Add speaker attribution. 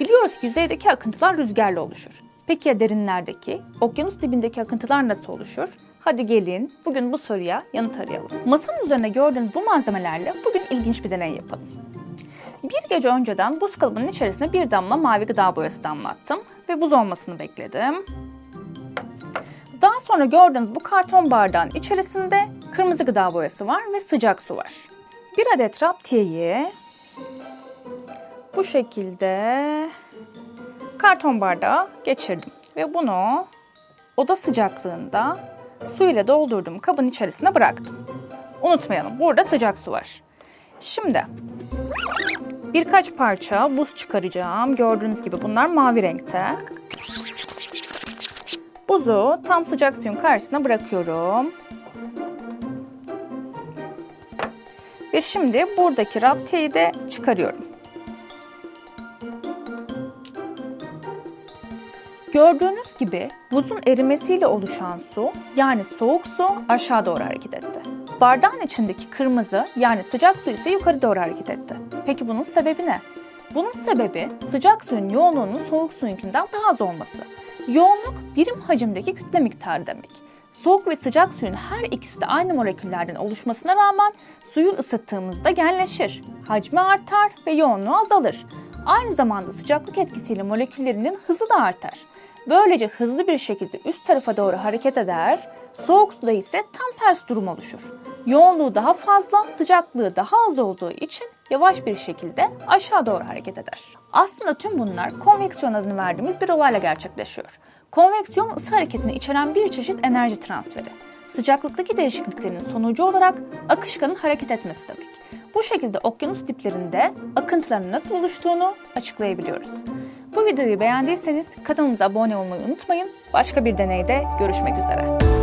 Speaker 1: Biliyoruz ki yüzeydeki akıntılar rüzgarla oluşur. Peki ya derinlerdeki, okyanus dibindeki akıntılar nasıl oluşur? Hadi gelin bugün bu soruya yanıt arayalım. Masanın üzerine gördüğünüz bu malzemelerle bugün ilginç bir deney yapalım. Bir gece önceden buz kalıbının içerisine bir damla mavi gıda boyası damlattım ve buz olmasını bekledim. Daha sonra gördüğünüz bu karton bardağın içerisinde kırmızı gıda boyası var ve sıcak su var. Bir adet raptiyeyi bu şekilde karton bardağa geçirdim ve bunu oda sıcaklığında su ile doldurduğum kabın içerisine bıraktım. Unutmayalım burada sıcak su var. Şimdi birkaç parça buz çıkaracağım. Gördüğünüz gibi bunlar mavi renkte. Buzu tam sıcak suyun karşısına bırakıyorum. Ve şimdi buradaki raptiyeyi de çıkarıyorum. Gördüğünüz gibi buzun erimesiyle oluşan su yani soğuk su aşağı doğru hareket etti. Bardağın içindeki kırmızı yani sıcak su ise yukarı doğru hareket etti. Peki bunun sebebi ne? Bunun sebebi sıcak suyun yoğunluğunun soğuk suyunkinden daha az olması. Yoğunluk birim hacimdeki kütle miktarı demek. Soğuk ve sıcak suyun her ikisi de aynı moleküllerden oluşmasına rağmen suyu ısıttığımızda genleşir. Hacmi artar ve yoğunluğu azalır. Aynı zamanda sıcaklık etkisiyle moleküllerinin hızı da artar. Böylece hızlı bir şekilde üst tarafa doğru hareket eder, soğuk suda ise tam ters durum oluşur. Yoğunluğu daha fazla, sıcaklığı daha az olduğu için yavaş bir şekilde aşağı doğru hareket eder. Aslında tüm bunlar konveksiyon adını verdiğimiz bir olayla gerçekleşiyor. Konveksiyon ısı hareketini içeren bir çeşit enerji transferi. Sıcaklıktaki değişikliklerin sonucu olarak akışkanın hareket etmesi demek. Bu şekilde okyanus diplerinde akıntıların nasıl oluştuğunu açıklayabiliyoruz. Bu videoyu beğendiyseniz kanalımıza abone olmayı unutmayın. Başka bir deneyde görüşmek üzere.